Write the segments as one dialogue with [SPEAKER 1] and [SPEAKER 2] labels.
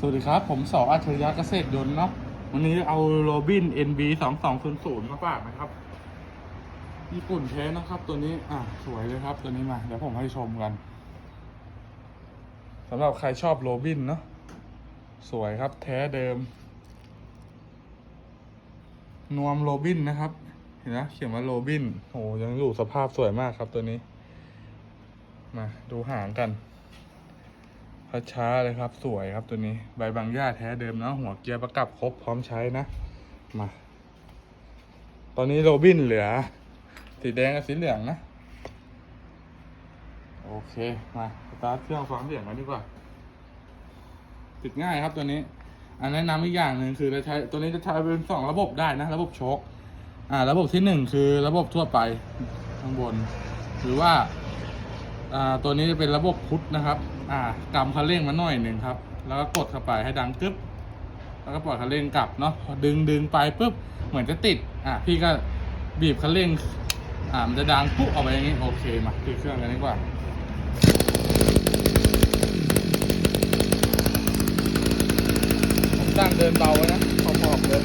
[SPEAKER 1] สวัสดีครับ ผมสออัจฉริยะเกษตรยนต์เนาะวันนี้เอาโรบิน NB สองสองศูนย์ศูนย์มาฝากนะครับ ญี่ปุ่นแท้นะครับ ตัวนี้ อะสวยเลยครับ ตัวนี้มาเดี๋ยวผมให้ชมกันสำหรับใครชอบโรบินเนาะสวยครับ แท้เดิม นวมโรบินนะครับ เห็นไหมเขียนว่าโรบินโอ้ยังอยู่สภาพสวยมากครับตัวนี้ มาดูหางกัน พัดช้าเลยครับ สวยครับตัวนี้ ใบบางหญ้าแท้เดิมเนาะหัวเกียร์ประกับครบพร้อมใช้นะ มา ตอนนี้โรบินเหลือ สีแดงกับสีเหลืองนะ โอเค มาสตาร์ทเครื่องฟังเสียงกันดีกว่า ติดง่ายครับตัวนี้ อันแนะนำอีกอย่างหนึ่งคือเราใช้ตัวนี้จะใช้เป็นสองระบบได้นะ ระบบโชคอ่า ระบบที่หนึ่งคือระบบทั่วไปข้างบน หรือว่า ตัวนี้จะเป็นระบบพุทธนะครับอ่ากำคันเร่งมาหน่อยหนึ่งครับ แล้วก็กดเข้าไปให้ดังกึ๊บแล้วก็ปล่อยคันเร่งกลับเนาะดึงดึงไปปุ๊บเหมือนจะติดอ่าพี่ก็บีบคันเร่งอ่ามันจะดังปุ๊บออกไปอย่างนี้โอเคมาติดเครื่องกันดีกว่าผมตั้งเดินเบาไว้นะขอๆเลย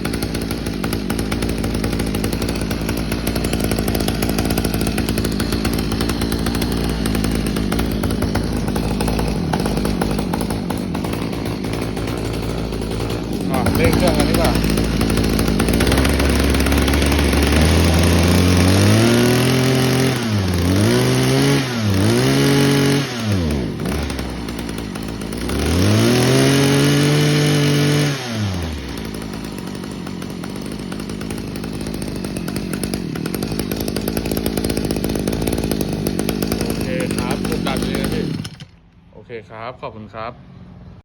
[SPEAKER 1] อะเร่งเครื่องกันดีกว่าโอเคครับกดดันเลยนะพี่โอเคครับขอบคุณครับ